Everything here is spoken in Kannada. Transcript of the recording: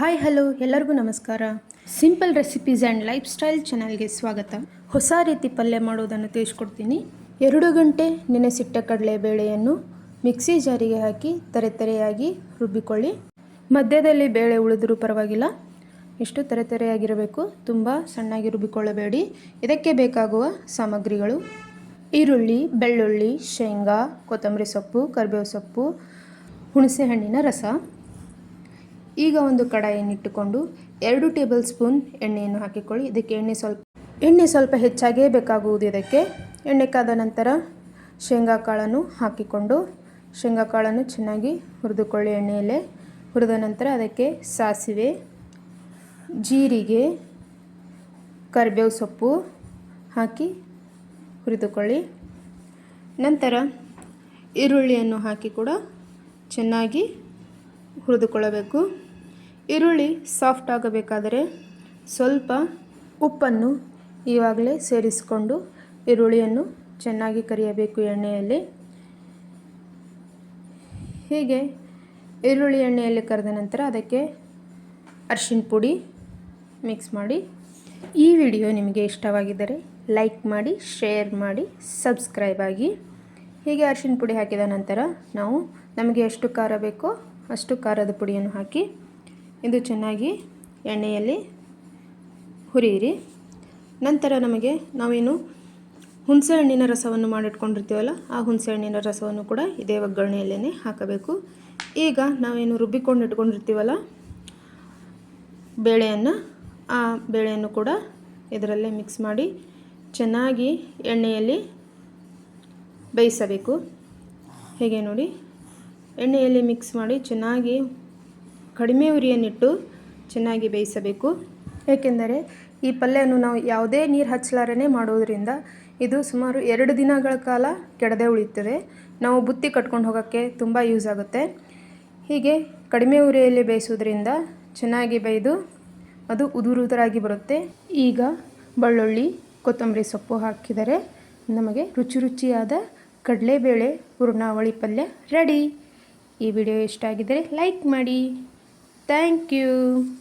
ಹಾಯ್ ಹಲೋ ಎಲ್ಲರಿಗೂ ನಮಸ್ಕಾರ. Simple recipes and life style ಚಾನಲ್ಗೆ ಸ್ವಾಗತ. ಹೊಸ ರೀತಿ ಪಲ್ಯ ಮಾಡೋದನ್ನು ತಿಳಿಸ್ಕೊಡ್ತೀನಿ. ಎರಡು ಗಂಟೆ ನೆನೆಸಿಟ್ಟ ಕಡಲೆಬೇಳೆಯನ್ನು ಮಿಕ್ಸಿ ಜಾರಿಗೆ ಹಾಕಿ ತರೆ ತರೆಯಾಗಿ ರುಬ್ಬಿಕೊಳ್ಳಿ. ಮಧ್ಯದಲ್ಲಿ ಬೇಳೆ ಉಳಿದರೂ ಪರವಾಗಿಲ್ಲ. ಇಷ್ಟು ತರೆತರೆಯಾಗಿರಬೇಕು ತುಂಬ ಸಣ್ಣಾಗಿ ರುಬ್ಬಿಕೊಳ್ಳಬೇಡಿ. ಇದಕ್ಕೆ ಬೇಕಾಗುವ ಸಾಮಗ್ರಿಗಳು. ಈರುಳ್ಳಿ ಬೆಳ್ಳುಳ್ಳಿ ಶೇಂಗಾ ಕೊತ್ತಂಬರಿ ಸೊಪ್ಪು ಕರಿಬೇವು ಸೊಪ್ಪು ಹುಣಸೆಹಣ್ಣಿನ ರಸ. ಈಗ ಒಂದು ಕಡಾಯಿಯನ್ನಿಟ್ಟುಕೊಂಡು ಎರಡು ಟೇಬಲ್ ಸ್ಪೂನ್ ಎಣ್ಣೆಯನ್ನು ಹಾಕಿಕೊಳ್ಳಿ. ಇದಕ್ಕೆ ಎಣ್ಣೆ ಸ್ವಲ್ಪ ಎಣ್ಣೆ ಸ್ವಲ್ಪ ಹೆಚ್ಚಾಗೇ ಬೇಕಾಗುವುದು ಇದಕ್ಕೆ. ಎಣ್ಣೆ ಕಾದ ನಂತರ ಶೇಂಗಾಕಾಳನ್ನು ಹಾಕಿಕೊಂಡು ಶೇಂಗಾಕಾಳನ್ನು ಚೆನ್ನಾಗಿ ಹುರಿದುಕೊಳ್ಳಿ ಎಣ್ಣೆಯಲ್ಲೇ. ಹುರಿದ ನಂತರ ಅದಕ್ಕೆ ಸಾಸಿವೆ, ಜೀರಿಗೆ, ಕರಿಬೇವು ಸೊಪ್ಪು ಹಾಕಿ ಹುರಿದುಕೊಳ್ಳಿ. ನಂತರ ಈರುಳ್ಳಿಯನ್ನು ಹಾಕಿ ಕೂಡ ಚೆನ್ನಾಗಿ ಹುರಿದುಕೊಳ್ಳಬೇಕು. ಈರುಳ್ಳಿ ಸಾಫ್ಟ್ ಆಗಬೇಕಾದರೆ ಸ್ವಲ್ಪ ಉಪ್ಪನ್ನು ಈವಾಗಲೇ ಸೇರಿಸಿಕೊಂಡು ಈರುಳ್ಳಿಯನ್ನು ಚೆನ್ನಾಗಿ ಕರಿಯಬೇಕು ಎಣ್ಣೆಯಲ್ಲಿ. ಹೀಗೆ ಈರುಳ್ಳಿ ಎಣ್ಣೆಯಲ್ಲಿ ಕರೆದ ನಂತರ ಅದಕ್ಕೆ ಅರ್ಶಿನ ಪುಡಿ ಮಿಕ್ಸ್ ಮಾಡಿ. ಈ ವಿಡಿಯೋ ನಿಮಗೆ ಇಷ್ಟವಾಗಿದ್ದರೆ ಲೈಕ್ ಮಾಡಿ ಶೇರ್ ಮಾಡಿ ಸಬ್ಸ್ಕ್ರೈಬ್ ಆಗಿ. ಹೀಗೆ ಅರ್ಶಿನ ಪುಡಿ ಹಾಕಿದ ನಂತರ ನಾವು ನಮಗೆ ಎಷ್ಟು ಖಾರ ಬೇಕೋ ಅಷ್ಟು ಖಾರದ ಪುಡಿಯನ್ನು ಹಾಕಿ. ಇದು ಚೆನ್ನಾಗಿ ಎಣ್ಣೆಯಲ್ಲಿ ಹುರಿಯಿರಿ. ನಂತರ ನಮಗೆ ನಾವೇನು ಹುಣಸೆ ಹಣ್ಣಿನ ರಸವನ್ನು ಮಾಡಿಟ್ಕೊಂಡಿರ್ತೀವಲ್ಲ, ಆ ಹುಣಸೆ ಹಣ್ಣಿನ ರಸವನ್ನು ಕೂಡ ಇದೇ ಒಗ್ಗರಣೆಯಲ್ಲೇ ಹಾಕಬೇಕು. ಈಗ ನಾವೇನು ರುಬ್ಬಿಕೊಂಡು ಇಟ್ಕೊಂಡಿರ್ತೀವಲ್ಲ, ಬೇಳೆಯನ್ನು, ಆ ಬೇಳೆಯನ್ನು ಕೂಡ ಇದರಲ್ಲೇ ಮಿಕ್ಸ್ ಮಾಡಿ ಚೆನ್ನಾಗಿ ಎಣ್ಣೆಯಲ್ಲಿ ಬೇಯಿಸಬೇಕು. ಹೇಗೆ ನೋಡಿ, ಎಣ್ಣೆಯಲ್ಲಿ ಮಿಕ್ಸ್ ಮಾಡಿ ಚೆನ್ನಾಗಿ ಕಡಿಮೆ ಉರಿಯನ್ನಿಟ್ಟು ಚೆನ್ನಾಗಿ ಬೇಯಿಸಬೇಕು. ಏಕೆಂದರೆ ಈ ಪಲ್ಯವನ್ನು ನಾವು ಯಾವುದೇ ನೀರು ಹಚ್ಚಲಾರನೆ ಮಾಡೋದರಿಂದ ಇದು ಸುಮಾರು ಎರಡು ದಿನಗಳ ಕಾಲ ಕೆಡದೆ ಉಳಿಯುತ್ತದೆ. ನಾವು ಬುತ್ತಿ ಕಟ್ಕೊಂಡು ಹೋಗೋಕ್ಕೆ ತುಂಬ ಯೂಸ್ ಆಗುತ್ತೆ. ಹೀಗೆ ಕಡಿಮೆ ಉರಿಯಲ್ಲಿ ಬೇಯಿಸೋದ್ರಿಂದ ಚೆನ್ನಾಗಿ ಬೇಯ್ದು ಅದು ಉದುರುದುರಾಗಿ ಬರುತ್ತೆ. ಈಗ ಬೆಳ್ಳುಳ್ಳಿ, ಕೊತ್ತಂಬರಿ ಸೊಪ್ಪು ಹಾಕಿದರೆ ನಮಗೆ ರುಚಿ ರುಚಿಯಾದ ಕಡಲೆಬೇಳೆ ಹೂರ್ಣಾವಳಿ ಪಲ್ಯ ರೆಡಿ. ಈ ವಿಡಿಯೋ ಇಷ್ಟ ಆಗಿದ್ದರೆ ಲೈಕ್ ಮಾಡಿ. Thank you.